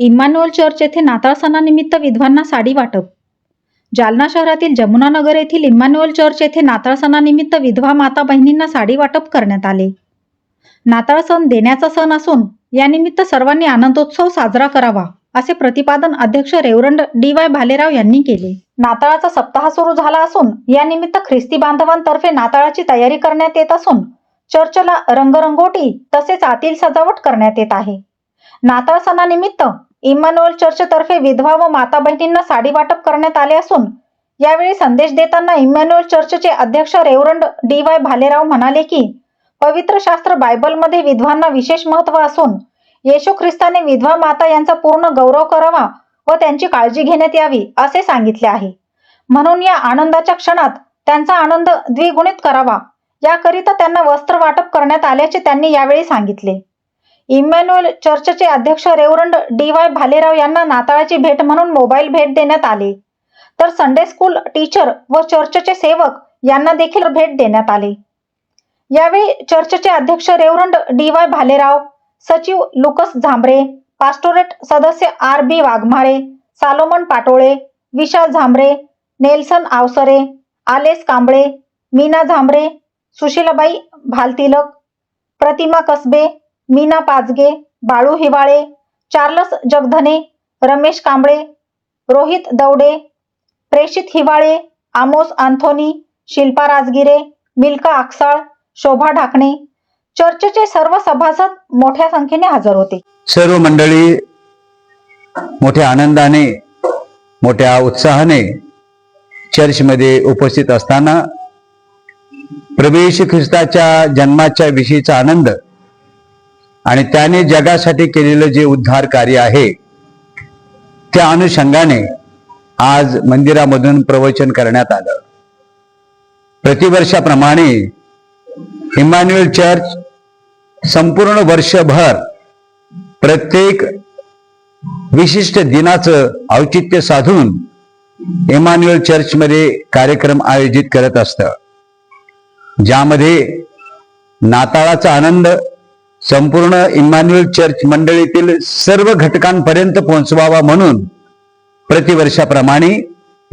इम्मॅन्युअल church येथे नाताळ सणानिमित्त विधवांना साडी वाटप. जालना शहरातील जमुनानगर येथील इम्मॅन्युअल चर्च येथे नाताळ सणानिमित्त विधवा माता बहिणींना साडी वाटप करण्यात आले. नाताळ सण देण्याचा सण असून यानिमित्त सर्वांनी आनंदोत्सव साजरा करावा असे प्रतिपादन अध्यक्ष रेवरंड डी वाय भालेराव यांनी केले. नाताळाचा सप्ताह सुरू झाला असून यानिमित्त ख्रिस्ती बांधवांतर्फे नाताळाची तयारी करण्यात येत असून चर्चला रंगरंगोटी तसेच आतील सजावट करण्यात येत आहे. नाताळ सणानिमित्त इम्मॅन्युअल चर्चतर्फे विधवा व माता बहिणींना साडी वाटप करण्यात आले असून यावेळी संदेश देताना इमॅन्युअल चर्चचे अध्यक्ष रेवरंड डी वाय भालेराव म्हणाले की पवित्र शास्त्र बायबलमध्ये विधवांना विशेष महत्त्व असून येशू ख्रिस्ताने विधवा माता यांचा पूर्ण गौरव करावा व त्यांची काळजी घेण्यात यावी असे सांगितले आहे. म्हणून या आनंदाच्या क्षणात त्यांचा आनंद द्विगुणित करावा याकरिता त्यांना वस्त्र वाटप करण्यात आल्याचे त्यांनी यावेळी सांगितले. इम्मॅन्युअल चर्चचे अध्यक्ष रेवरंड डी वाय भालेराव यांना नाताळाची भेट म्हणून मोबाईल भेट देण्यात आले. तर संडे स्कूल टीचर व चर्चचे सेवक यांना देखील भेट देण्यात आले. यावेळी चर्चचे अध्यक्ष रेवरंड डी वाय भालेराव सचिव लुकस झांबरे पास्टोरेट सदस्य R B Waghmare Solomon Patole Vishal Jhambare Nelson Awasare आलेस Kamble Meena Jhambare Sushilabai Bhaltilak Pratima Kasbe Meena Pachge Balu Hiwale Charles Jagdhane Ramesh Kamble Rohit Daude Preshit Hiwale आमोस आंथोनी शिल्पा राजगिरे मिल्का आकसाळ शोभा ढाकणे चर्चचे सर्व सभासद मोठ्या संख्येने हजर होते. सर्व मंडळी मोठ्या आनंदाने मोठ्या उत्साहाने चर्चमध्ये उपस्थित असताना प्रवेश ख्रिस्ताच्या जन्माच्या विषयीचा आनंद आणि त्याने जगासाठी केलेलं जे उद्धार कार्य आहे त्या अनुषंगाने आज मंदिरामधून प्रवचन करण्यात आलं. प्रतिवर्षाप्रमाणे इमॅन्युअल चर्च संपूर्ण वर्षभर प्रत्येक विशिष्ट दिनाचं औचित्य साधून इमान्युअल चर्चमध्ये कार्यक्रम आयोजित करत असतं. ज्यामध्ये नाताळाचा आनंद संपूर्ण इमान्युअल चर्च मंडळीतील सर्व घटकांपर्यंत पोहोचवावा म्हणून प्रतिवर्षाप्रमाणे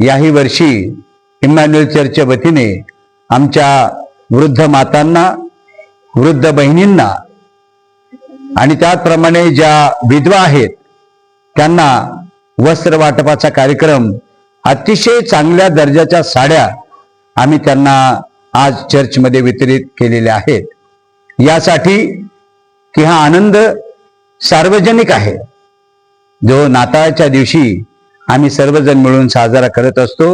याही वर्षी इमॅन्युअल चर्चच्या वतीने आमच्या वृद्ध मातांना वृद्ध बहिणींना आणि त्याचप्रमाणे ज्या विधवा आहेत त्यांना वस्त्र वाटपाचा कार्यक्रम अतिशय चांगल्या दर्जाच्या साड्या आम्ही त्यांना आज चर्चमध्ये वितरित केलेल्या आहेत. यासाठी की हा आनंद सार्वजनिक आहे. जो नाताळच्या दिवशी आम्ही सर्वजण मिळून साजरा करत असतो.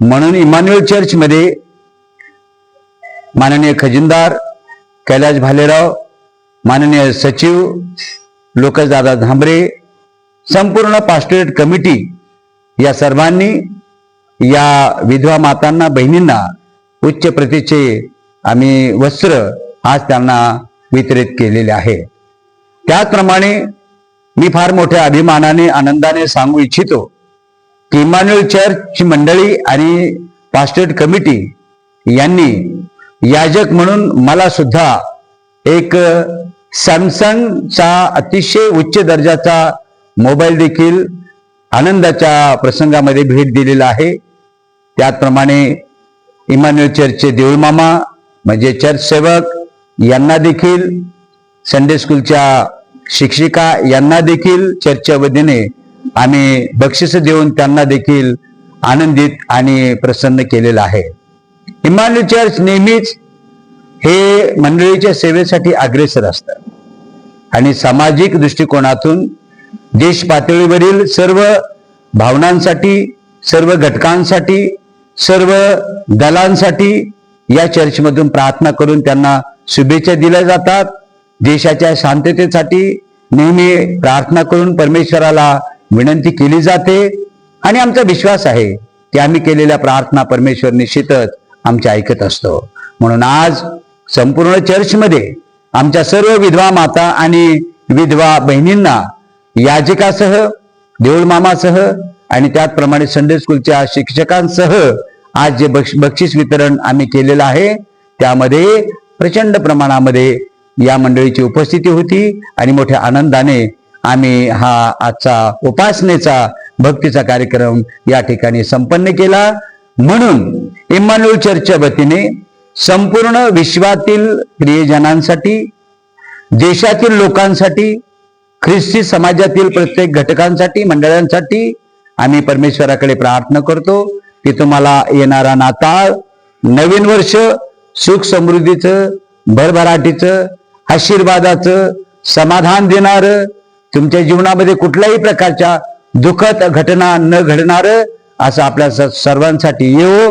म्हणून इमान्युअल चर्चमध्ये माननीय खजिनदार कैलाश भालेराव माननीय सचिव लोकसदादा धांबरे संपूर्ण पास्टोरेट कमिटी या सर्वांनी या विधवा मातांना बहिणींना उच्च प्रतीचे आम्ही वस्त्र आज त्यांना वितरित केलेले आहे. त्याचप्रमाणे मी फार मोठ्या अभिमानाने आनंदाने सांगू इच्छितो की इमान्युअल चर्चची मंडळी आणि पास्टर्ड कमिटी यांनी याजक म्हणून मला सुद्धा एक सॅमसंगचा अतिशय उच्च दर्जाचा मोबाईल देखील आनंदाच्या प्रसंगामध्ये भेट दिलेला आहे. त्याचप्रमाणे इमान्युअल चर्चचे देऊळमामा म्हणजे चर्च सेवक यांना देखील संडे स्कूलच्या शिक्षिका यांना देखील चर्चच्या वतीने आम्ही बक्षीस देऊन त्यांना देखील आनंदित आणि प्रसन्न केलेलं आहे. हिमालय चर्च नेहमीच हे मंडळीच्या सेवेसाठी अग्रेसर असतात आणि सामाजिक दृष्टिकोनातून देश पातळीवरील सर्व भावनांसाठी सर्व घटकांसाठी सर्व दलांसाठी या चर्चमधून प्रार्थना करून त्यांना शुभेच्छा दिल्या जातात. देशाच्या शांततेसाठी नेहमी प्रार्थना करून परमेश्वराला विनंती केली जाते. आणि आमचा विश्वास आहे की आम्ही केलेल्या प्रार्थना परमेश्वर निश्चितच आमच्या ऐकत असतो. म्हणून आज संपूर्ण चर्चमध्ये आमच्या सर्व विधवा माता आणि विधवा बहिणींना याचिकासह देऊळमामासह आणि त्याचप्रमाणे संडे स्कूलच्या शिक्षकांसह आज जे बक्ष बक्षीस वितरण आम्ही केलेलं आहे त्यामध्ये प्रचंड प्रमाणामध्ये या मंडळीची उपस्थिती होती आणि मोठ्या आनंदाने आम्ही हा आजचा उपासनेचा भक्तीचा कार्यक्रम या ठिकाणी संपन्न केला. म्हणून इम्मानुएल चर्चच्या वतीने संपूर्ण विश्वातील प्रियजनांसाठी देशातील लोकांसाठी ख्रिस्ती समाजातील प्रत्येक घटकांसाठी मंडळांसाठी आम्ही परमेश्वराकडे प्रार्थना करतो. की तुम्हाला येणारा नाताळ नवीन वर्ष सुख समृद्धीचं भरभराटीचं आशीर्वादाचं समाधान देणार तुमच्या जीवनामध्ये कुठल्याही प्रकारच्या दुखद घटना न घडणारं असं आपल्या सर्वांसाठी येवो.